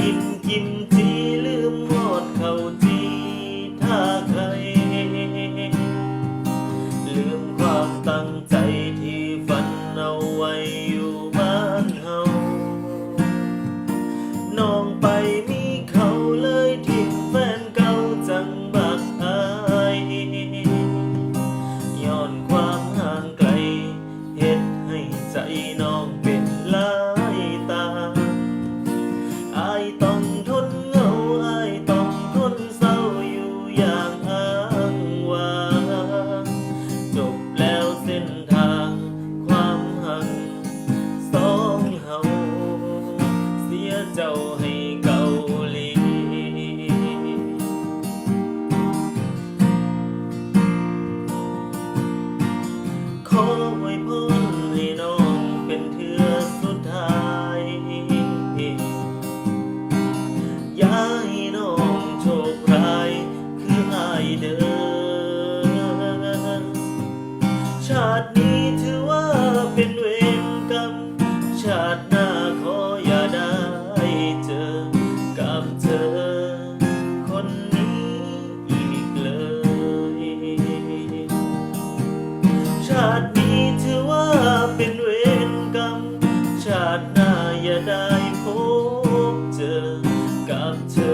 กินกินจีาตินี้ถือว่าเป็นเวรกรรม ชาติหน้าขออย่าได้เจอกับเธอ คนนี้อีกเลย ชาตินี้ถือว่าเป็นเวรกรรม ชาติหน้าอย่าได้พบเจอกับเธอ